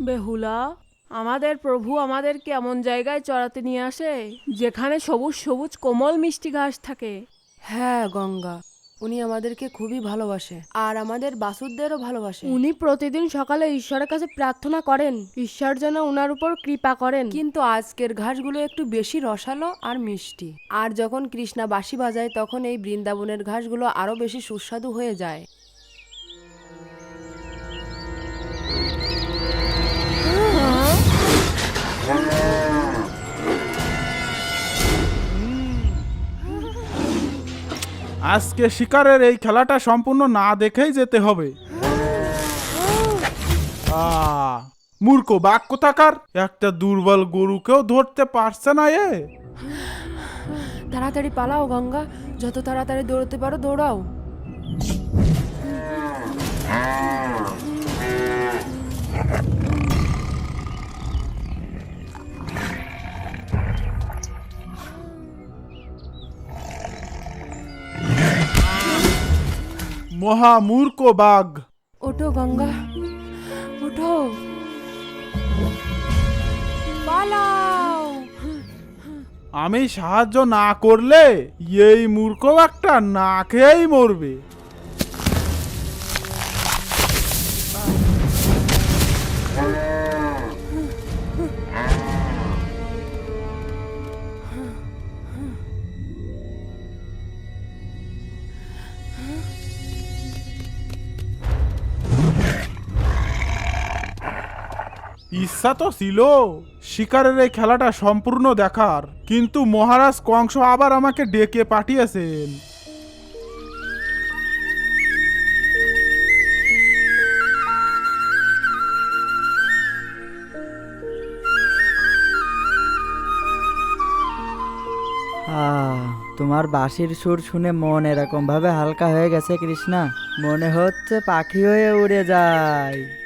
বেহুলা আমাদের প্রভু আমাদেরকে এমন জায়গায় চড়াতে নিয়ে আসে যেখানে সবুজ সবুজ কোমল মিষ্টি ঘাস থাকে। হ্যাঁ গঙ্গা উনি আমাদেরকে খুবই ভালোবাসে আর আমাদের বাসুদেরও ভালোবাসে। উনি প্রতিদিন সকালে ঈশ্বরের কাছে প্রার্থনা করেন ঈশ্বর যেন ওনার উপর কৃপা করেন। কিন্তু আজকের ঘাসগুলো একটু বেশি রসালো আর মিষ্টি। আর যখন কৃষ্ণা বাঁশি বাজায় তখন এই বৃন্দাবনের ঘাসগুলো আরও বেশি সুস্বাদু হয়ে যায়। আজকে শিকারের এই খেলাটা সম্পূর্ণ না দেখেই যেতে হবে। মূর্খ, বাঘ কোথাকার? একটা দুর্বল গরুকেও ধরতে পারছে না এ। তাড়াতাড়ি পালাও, গঙ্গা। যত তাড়াতাড়ি দৌড়তে পারো, দৌড়াও। মহা মূর্খ বাঘ ওঠো গঙ্গা ওঠো। পালাও। আমি সাহায্য না করলে এই মূর্খ বাঘটা না খেয়েই মরবে। ইচ্ছা তো ছিল। শিকারের এই খেলাটা সম্পূর্ণ দেখার। কিন্তু মহারাজ কংস আবার আমাকে ডেকে পাঠিয়েছেন। আহ, তোমার বাঁশির সুর শুনে মন এরকম ভাবে হালকা হয়ে গেছে কৃষ্ণা। মনে হচ্ছে পাখি হয়ে উড়ে যায়।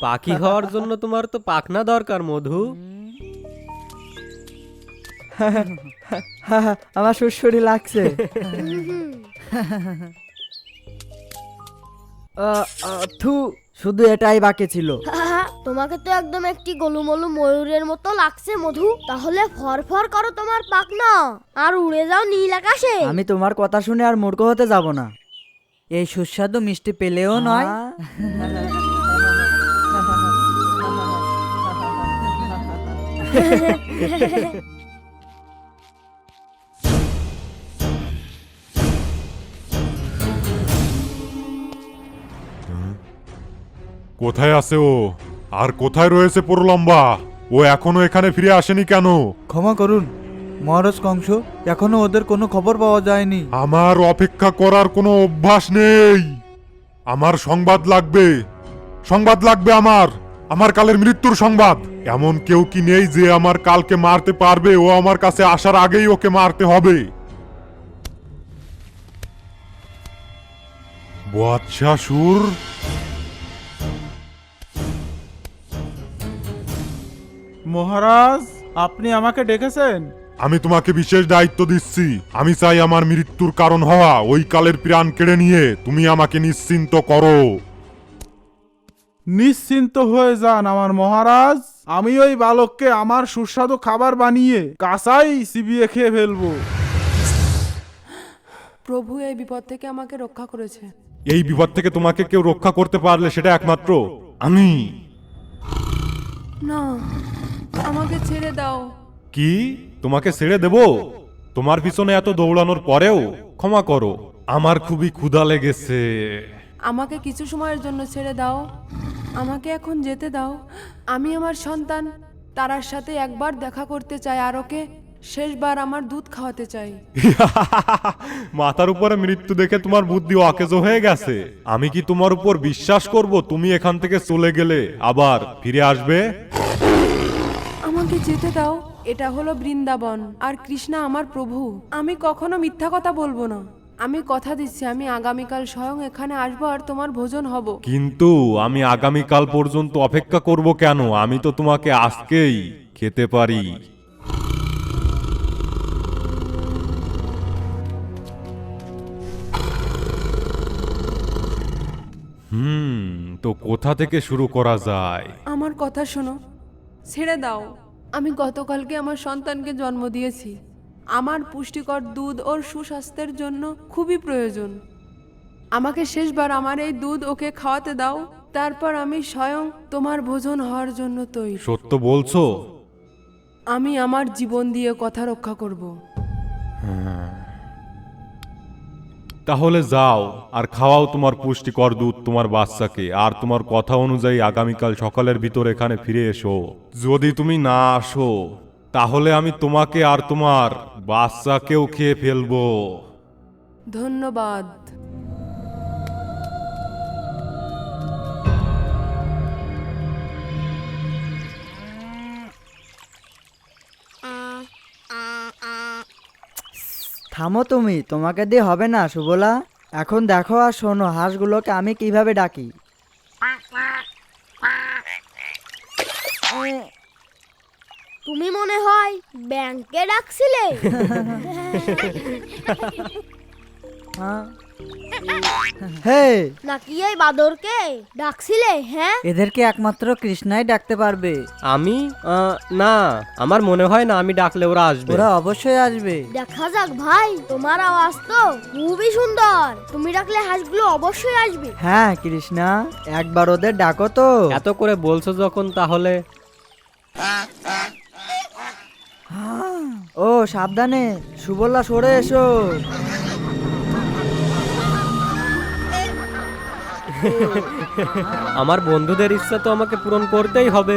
পাখি হওয়ার জন্য তোমার তো পাখনা দরকার মধু। আমার সুরসুরি লাগছে। আহ, আহ, থু শুধু এটাই বাকি ছিল। তোমাকে তো একদম একটি গোলুমলু ময়ূরের মতো লাগছে মধু। তাহলে ফরফর করো তোমার পাখনা। আর উড়ে যাও নীল আকাশে। আমি তোমার কথা শুনে আর মূর্খ হতে যাব না। এই সুস্বাদু মিষ্টি পেলেও নয়। কোথায় আছে ও? আর কোথায় রয়েছে পুরলম্বা? ও এখনও এখানে ফিরে আসেনি কেন? ক্ষমা করুন মহারাজ কংস এখনও ওদের কোনো খবর পাওয়া যায়নি। আমার অপেক্ষা করার কোনো অভ্যাস নেই। আমার সংবাদ লাগবে। সংবাদ লাগবে আমার। আমার কালের মৃত্যুর সংবাদ। এমন কেউ কি নেই যে আমার কালকে মারতে পারবে। ও আমার কাছে আসার আগেই ওকে মারতে হবে। বাদশাশুর মহারাজ আপনি আমাকে ডেকেছেন? আমি তোমাকে বিশেষ দায়িত্ব দিচ্ছি। আমি চাই আমার মৃত্যুর কারণ হওয়া ওই কালের প্রাণ কেড়ে নিয়ে তুমি আমাকে নিশ্চিন্ত করো। নিশ্চিন্ত হয়ে যান আমার মহারাজ। আমি ওই বালককে আমার সুস্বাদু খাবার বানিয়ে কাঁচাই চিবিয়ে খেয়ে ফেলব। প্রভু এই বিপদ থেকে আমাকে রক্ষা করেছে। এই বিপদ থেকে তোমাকে কেউ রক্ষা করতে পারলে সেটা একমাত্র আমি। না। আমাকে ছেড়ে দাও। কি? তোমাকে ছেড়ে দেব? তোমার পিছনে এত দৌড়ানোর পরেও ক্ষমা করো। আমার খুবই ক্ষুধা লেগেছে। আমাকে কিছু সময়ের জন্য ছেড়ে দাও। আমাকে এখন যেতে দাও। আমি আমার সন্তান তারার সাথে একবার দেখা করতে চাই আর ওকে শেষবার আমার দুধ খাওয়াতে চাই। মাথার উপরে মৃত্যু দেখে তোমার বুদ্ধি অকেজ হয়ে গেছে। আমি কি তোমার উপর বিশ্বাস করব? তুমি এখান থেকে চলে গেলে আবার ফিরে আসবে? আমাকে যেতে দাও এটা হলো বৃন্দাবন। আর কৃষ্ণা আমার প্রভু। আমি কখনো মিথ্যা কথা বলব না। আমি কথা দিচ্ছি আমি আগামীকাল স্বয়ং এখানে আসব আর তোমার ভোজন হব। কিন্তু আমি আগামীকাল পর্যন্ত অপেক্ষা করব কেন? আমি তো তোমাকে আজকেই খেতে পারি। হুম তো কোথা থেকে শুরু করা যায়? আমার কথা শোনো। ছেড়ে দাও। আমি গতকালকে আমার সন্তানকে জন্ম দিয়েছি। আমার পুষ্টিকর দুধ ওর সুস্বাস্থ্যের জন্য খুবই প্রয়োজন। আমাকে শেষবার আমার এই দুধ ওকে খাওয়াতে দাও তারপর আমি স্বয়ং তোমার ভোজন হওয়ার জন্য তৈরি। সত্য বলছো? আমি আমার জীবন দিয়ে কথা রক্ষা করব। তাহলে যাও আর খাওয়াও তোমার পুষ্টিকর দুধ তোমার বাচ্চাকে, আর তোমার কথা অনুযায়ী আগামীকাল সকালের ভিতর এখানে ফিরে এসো। যদি তুমি না আসো, তাহলে আমি তোমাকে আর তোমার বাচ্চাকেও খেয়ে ফেলব। ধন্যবাদ। থামো তুমি তোমাকে দিয়ে হবে না সুবলা। এখন দেখো আর শোনো হাঁসগুলোকে আমি কীভাবে ডাকি। তুমি মনে হয় ব্যাংকে ডাকছিলে? হ্যাঁ। হে নাকি এই বাদরকে ডাকছিলে হ্যাঁ? এদেরকে একমাত্র কৃষ্ণাই ডাকতে পারবে। আমি? আহ, না আমার মনে হয় না আমি ডাকলে ওরা আসবে। ওরা অবশ্যই আসবে। দেখা যাক ভাই তোমার আওয়াজ তো খুবই সুন্দর। তুমি ডাকলে হাঁসগুলো অবশ্যই আসবে। হ্যাঁ কৃষ্ণা একবার ওদের ডাকো তো। এত করে বলছো যখন তাহলে? ও সাবধানে সুবলা সরে এসো। আমার বন্ধুদের ইচ্ছা তো আমাকে পূরণ করতেই হবে।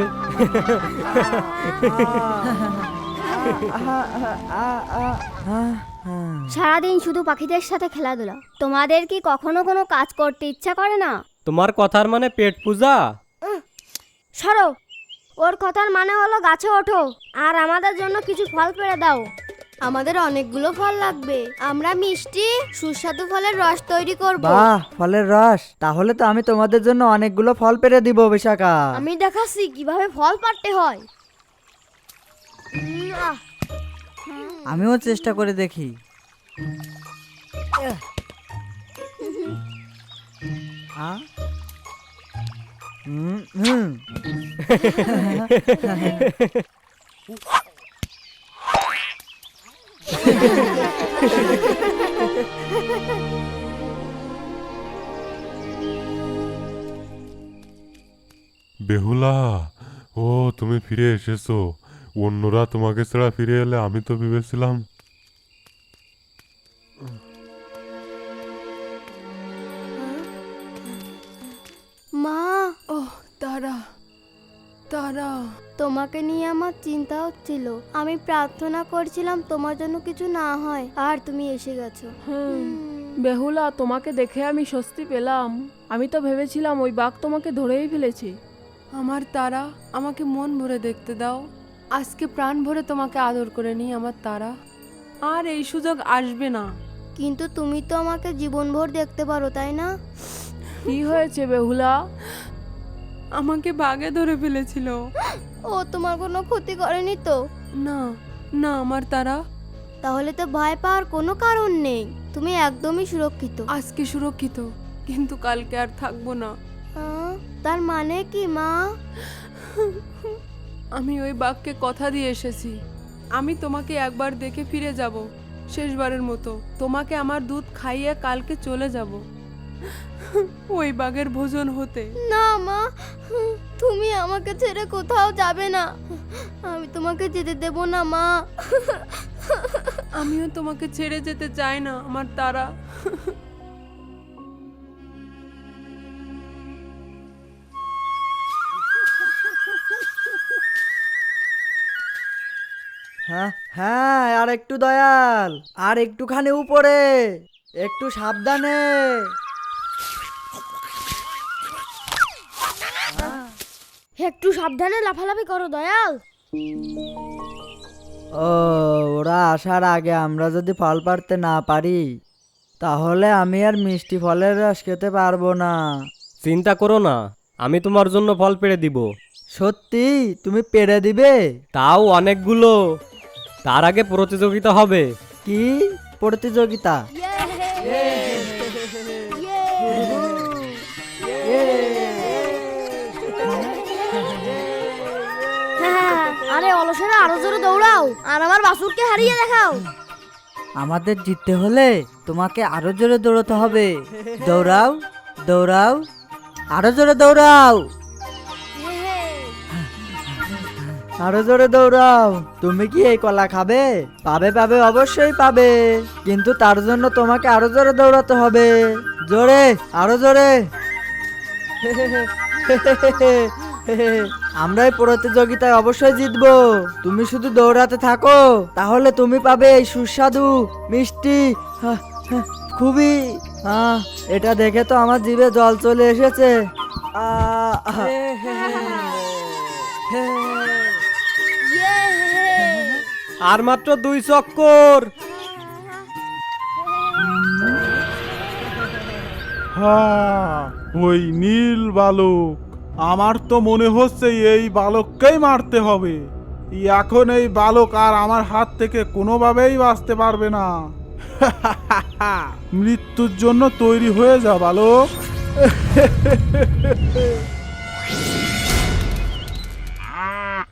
সারাদিন শুধু পাখিদের সাথে খেলাধুলা। তোমাদের কি কখনো কোনো কাজ করতে ইচ্ছা করে না? তোমার কথার মানে পেট পূজা? সরো। ওর কথার মানে হলো গাছে ওঠো। আর আমাদের জন্য কিছু ফল পেড়ে দাও। আমাদের অনেকগুলো ফল লাগবে। আমরা মিষ্টি সুস্বাদু ফলের রস তৈরি করব। বাহ ফলের রস। তাহলে তো আমি তোমাদের জন্য অনেকগুলো ফল পেরে দিব বিশাখা। আমি দেখাচ্ছি কীভাবে ফল পাড়তে হয়। উম, আহ, আমিও চেষ্টা করে দেখি। আ? হুম, হুম। বেহুলা, ও, তুমি ফিরে এসেছ। অন্যরা তোমাকে ছাড়া ফিরে এলে আমি তো ভেবেছিলাম। মা, ওহ, তারা তারা। তোমাকে নিয়ে আমার চিন্তা হচ্ছিল। আমি প্রার্থনা করছিলাম তোমার জন্য কিছু না হয়। আর তুমি এসে গেছো। হুম। বেহুলা তোমাকে দেখে আমি স্বস্তি পেলাম। আমি তো ভেবেছিলাম ওই বাঘ তোমাকে ধরেই ফেলেছে। আমার তারা আমাকে মন ভরে দেখতে দাও। আজকে প্রাণ ভরে তোমাকে আদর করে নিই আমার তারা। আর এই সুযোগ আসবে না। কিন্তু তুমি তো আমাকে জীবনভর দেখতে পারো তাই না? কি হয়েছে বেহুলা? আমাকে বাগে ধরে ফেলেছিল। ও তোমার কোনো ক্ষতি করেনি তো? না না আমার তারা। তাহলে তো ভয় পাওয়ার কোনো কারণ নেই। তুমি একদমই সুরক্ষিত। আজকে সুরক্ষিত কিন্তু কালকে আর থাকব না। আহ, তার মানে কি মা? আমি ওই বাঘকে কথা দিয়ে এসেছি। আমি তোমাকে একবার দেখে ফিরে যাব শেষবারের মতো। তোমাকে আমার দুধ খাইয়ে কালকে চলে যাব। ওই বাঘের ভোজন হতে। না মা তুমি আমাকে ছেড়ে কোথাও যাবে না। আমি তোমাকে যেতে দেব না মা। আমিও তোমাকে ছেড়ে যেতে চাই না আমার তারা। হ্যাঁ হ্যাঁ আর একটু দয়াল আর একটুখানি উপরে একটু সাবধানে। একটু সাবধানে লাফালাফি করো দয়াল। ও ওরা আসার আগে আমরা যদি ফল পারতে না পারি তাহলে আমি আর মিষ্টি ফলের রস খেতে পারব না। চিন্তা করো না আমি তোমার জন্য ফল পেড়ে দিব। সত্যি? তুমি পেরে দিবে? তাও অনেকগুলো। তার আগে প্রতিযোগিতা হবে। কি? প্রতিযোগিতা? অলসেরা আরও জোরে দৌড়াও। আর আমার বাসুরকে হারিয়ে দেখাও। আমাদের জিততে হলে তোমাকে আরও জোরে দৌড়াতে হবে। দৌড়াও দৌড়াও, আরও জোরে দৌড়াও। আরও জোরে দৌড়াও। তুমি কি এই কলা খাবে? পাবে পাবে, অবশ্যই পাবে। কিন্তু তার জন্য তোমাকে আরও জোরে দৌড়াতে হবে। জোরে, আরও জোরে। আমরা এই প্রতিযোগিতায় অবশ্যই জিতবো। তুমি শুধু দৌড়াতে থাকো তাহলে তুমি পাবে এই সুস্বাদু মিষ্টি খুবই আহ, এটা দেখে তো আমার জিভে জল চলে এসেছে। আর মাত্র দুই চক্কর। হ্যাঁ ওই নীল বালক। আমার তো মনে হচ্ছে এই বালককেই মারতে হবে। এখন এই বালক আর আমার হাত থেকে কোনোভাবেই বাঁচতে পারবে না। মৃত্যুর জন্য তৈরি হয়ে যা বালক।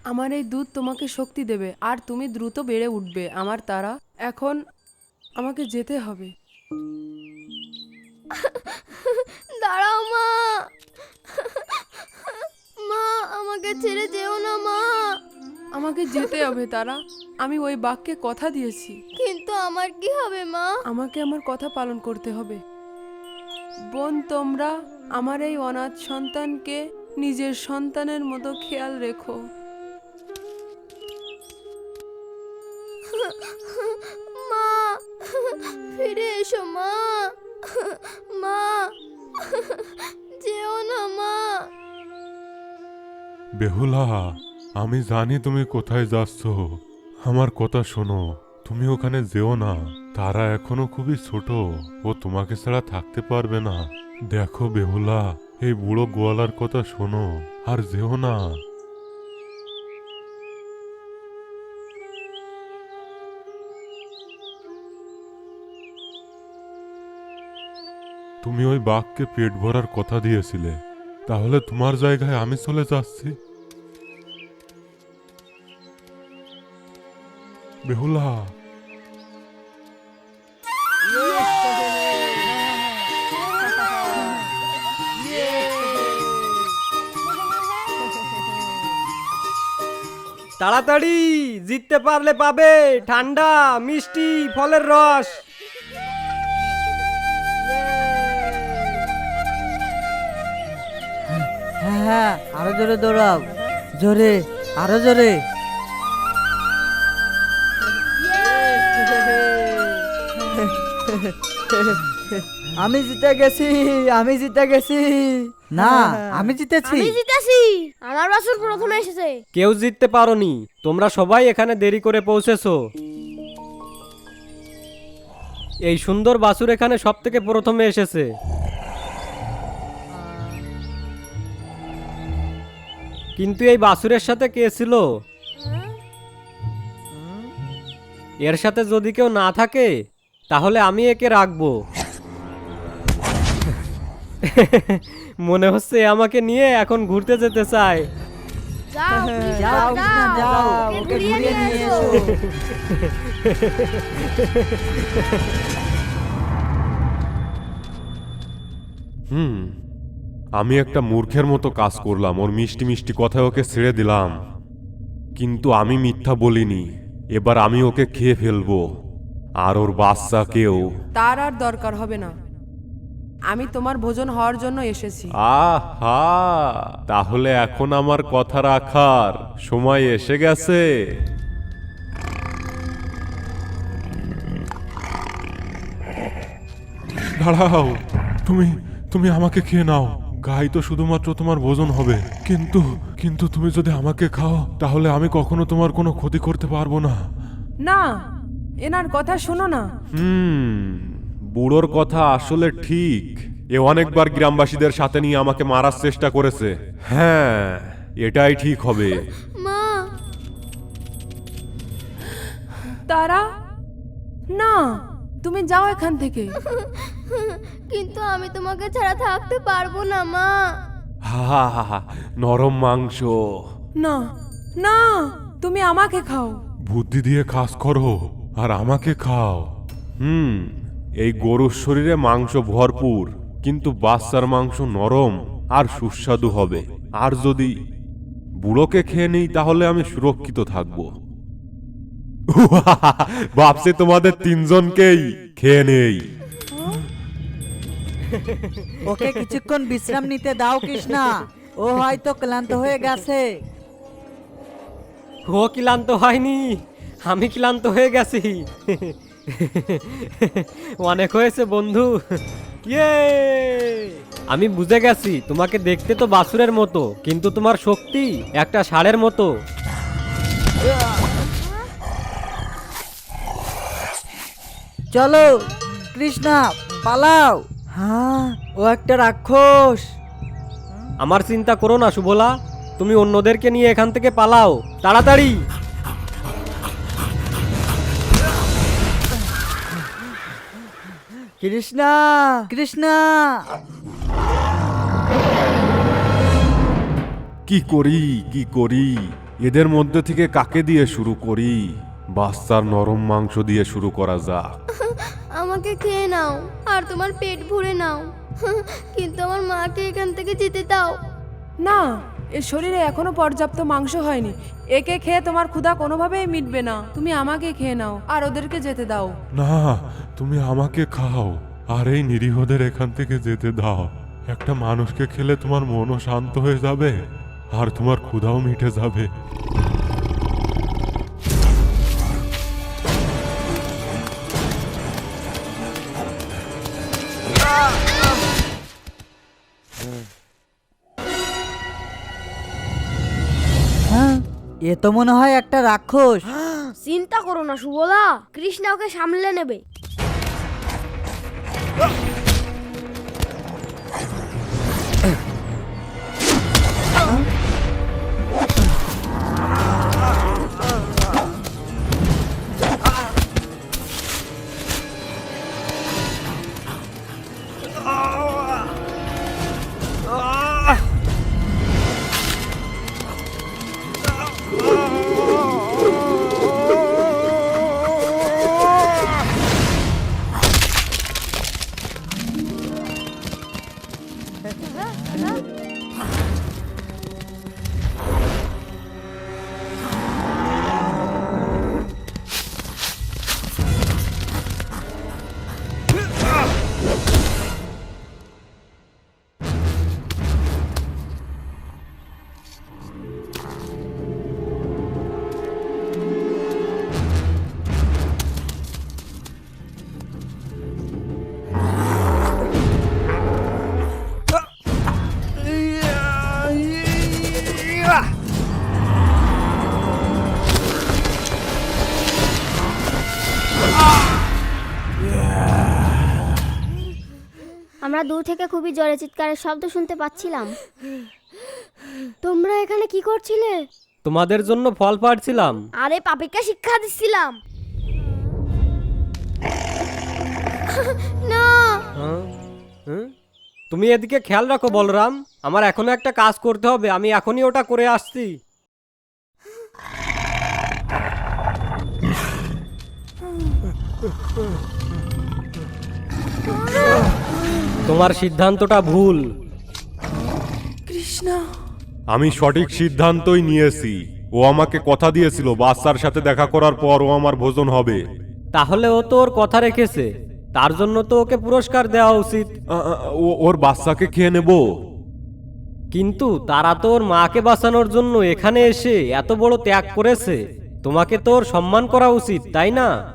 আমার এই দুধ তোমাকে শক্তি দেবে আর তুমি দ্রুত বেড়ে উঠবে। আমার তারা এখন আমাকে যেতে হবে। দাঁড়াও মা। মা আমাকে ছেড়ে যেও না মা। আমাকে যেতে হবে তারা। আমি ওই বাক্যে কথা দিয়েছি। কিন্তু আমার কি হবে মা? আমাকে আমার কথা পালন করতে হবে। বোন তোমরা আমার এই অনাথ সন্তানকে নিজের সন্তানের মতো খেয়াল রেখো। বেহুলা, আমি জানি তুমি কোথায় যাচ্ছ। আমার কথা শোনো, তুমি ওখানে যেও না। তারা এখনও খুবই ছোট, ও তোমাকে ছাড়া থাকতে পারবে না। দেখো বেহুলা, এই বুড়ো গোয়ালার কথা শোনো, আর যেও না। তুমি ওই বাঘকে পেট ভরার কথা দিয়েছিলে, তাহলে তোমার জায়গায় আমি চলে যাচ্ছি? বেহুলা। তাড়াতাড়ি জিততে পারলে পাবে। ঠান্ডা মিষ্টি ফলের রস। হ্যাঁ হ্যাঁ আরও জোরে দৌড়াও। জোরে আরও জোরে। আমি জিতে গেছি আমি জিতে গেছি। না আমি জিতেছি। আমি জিতেছি। আমার বাসুর প্রথমে এসেছে। কেউ জিততে পারোনি। তোমরা সবাই এখানে দেরি করে পৌঁছেছো। এই সুন্দর বাসুর এখানে সব থেকে প্রথমে এসেছে। কিন্তু এই বাসুরের সাথে কে ছিল? এর সাথে যদি কেউ না থাকে তাহলে আমি একে রাখব। মনে হচ্ছে আমাকে নিয়ে এখন ঘুরতে যেতে চায়। হুম আমি একটা মূর্খের মতো কাজ করলাম ওর মিষ্টি মিষ্টি কথায় ওকে ছেড়ে দিলাম। কিন্তু আমি মিথ্যা বলিনি এবার আমি ওকে খেয়ে ফেলব। আর ওর বাচ্চাকেও তার আর দরকার হবে না। আমি তোমার ভোজন হওয়ার জন্য এসেছি। আহা! তাহলে এখন আমার কথা রাখার সময় এসে গেছে। দাঁড়াও তুমি তুমি আমাকে খেয়ে নাও। গাই তো শুধুমাত্র তোমার ভোজন হবে। কিন্তু কিন্তু তুমি যদি আমাকে খাও তাহলে আমি কখনো তোমার কোনো ক্ষতি করতে পারব না। না এনার কথা শোনো না। হুম বুড়োর কথা আসলে ঠিক। এ অনেকবার গ্রামবাসীদের সাথে নিয়ে আমাকে মারার চেষ্টা করেছে। হ্যাঁ এটাই ঠিক হবে। মা। তারা? না তুমি যাও এখান থেকে। কিন্তু আমি তোমাকে ছাড়া থাকতে পারব না মা। হা হা হা হা, নরম মাংস। না না তুমি আমাকে খাও। বুদ্ধি দিয়ে কাজ করো। আর আমাকে খাও। হুম এই গরুর শরীরে মাংস ভরপুর কিন্তু বাচ্চার মাংস নরম আর সুস্বাদু হবে। আর যদি বুড়োকে খেয়ে নিই তাহলে আমি সুরক্ষিত থাকব। ভাবছি তোমাদের তিনজনকেই খেয়ে নেই। ওকে কিছুক্ষণ বিশ্রাম নিতে দাও কৃষ্ণা। ও হয়তো ক্লান্ত হয়ে গেছে। ও ক্লান্ত হয়নি। আমি ক্লান্ত হয়ে গেছি। অনেক হয়েছে বন্ধু। ইয়ে! আমি বুঝে গেছি তোমাকে দেখতে তো বাসুরের মতো কিন্তু তোমার শক্তি একটা ষাঁড়ের মতো। চলো কৃষ্ণা পালাও। হ্যাঁ। ও একটা রাক্ষস। আমার চিন্তা করো না সুবলা। তুমি অন্যদেরকে নিয়ে এখান থেকে পালাও। তাড়াতাড়ি! কৃষ্ণা কৃষ্ণা। কি করি কি করি? এদের মধ্যে থেকে কাকে দিয়ে শুরু করি? বাচ্চার নরম মাংস দিয়ে শুরু করা যাক। আমাকে খেয়ে নাও আর তোমার পেট ভরে নাও। কিন্তু আমার মাকে এখান থেকে যেতে দাও। না এর শরীরে এখনও পর্যাপ্ত মাংস হয়নি। একে খেয়ে তোমার ক্ষুধা কোনোভাবেই মিটবে না। তুমি আমাকে খেয়ে নাও আর ওদেরকে যেতে দাও। না তুমি আমাকে খাও আর এই নিরীহদের এখান থেকে যেতে দাও। একটা মানুষকে খেলে তোমার মনও শান্ত হয়ে যাবে আর তোমার ক্ষুধাও মিটে যাবে। হ্যাঁ এ তো মনে হয় একটা রাক্ষস। চিন্তা করো না সুবলা। কৃষ্ণা ওকে সামলে নেবে। 하나, 하나, 하나. আমরা দূর থেকে খুবই জোরে চিৎকারের শব্দ শুনতে পাচ্ছিলাম। তোমরা এখানে কি করছিলে? তোমাদের জন্য ফল পাড়ছিলাম। আরে পাপিকে শিক্ষা দিচ্ছিলাম। না। হ্যাঁ? হুম? তুমি এদিকে খেয়াল রাখো বলরাম। আমার এখনও একটা কাজ করতে হবে আমি এখনই ওটা করে আসছি। তোমার সিদ্ধান্তটা ভুল। কৃষ্ণা। আমি সঠিক সিদ্ধান্তই নিয়েছি। ও আমাকে কথা দিয়েছিল বাচ্চার সাথে দেখা করার পর ও আমার ভোজন হবে। তাহলে ও তো ওর কথা রেখেছে। তার জন্য তো ওকে পুরস্কার দেওয়া উচিত। আ, আ, ও- ওর বাচ্চাকে খেয়ে নেব। কিন্তু তারা তো ওর মাকে বাঁচানোর জন্য এখানে এসে এত বড় ত্যাগ করেছে। তোমাকে তো ওর সম্মান করা উচিত তাই না?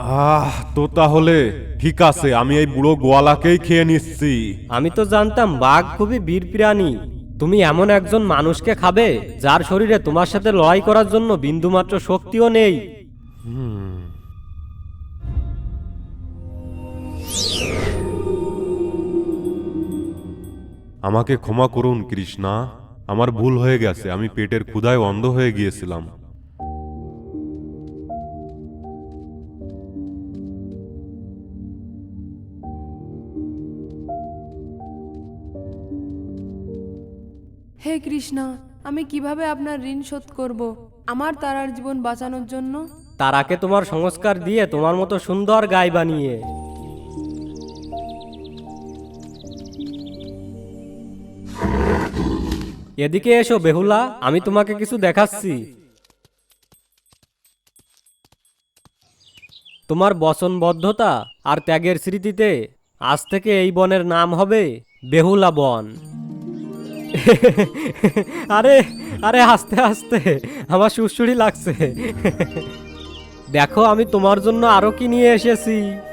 আহ তো তাহলে ঠিক আছে আমি এই বুড়ো গোয়ালাকেই খেয়ে নিচ্ছি। আমি তো জানতাম বাঘ খুবই বীর প্রাণী তুমি এমন একজন মানুষকে খাবে যার শরীরে তোমার সাথে লড়াই করার জন্য বিন্দুমাত্র শক্তিও নেই। আমাকে ক্ষমা করুন কৃষ্ণা। আমার ভুল হয়ে গেছে আমি পেটের ক্ষুধায় অন্ধ হয়ে গিয়েছিলাম। কৃষ্ণা, আমি কীভাবে আপনার ঋণ শোধ করব? আমার তারার জীবন বাঁচানোর জন্য? তারাকে তোমার সংস্কার দিয়ে তোমার মতো সুন্দর গায়ে বানিয়ে। এদিকে এসো বেহুলা, আমি তোমাকে কিছু দেখাচ্ছি। তোমার বচনবদ্ধতা আর ত্যাগের স্মৃতিতে আজ থেকে এই বনের নাম হবে বেহুলা বন। আরে আরে আস্তে আস্তে। আমার সুড়সুড়ি লাগছে। দেখো, আমি তোমার জন্য আরও কি নিয়ে এসেছি।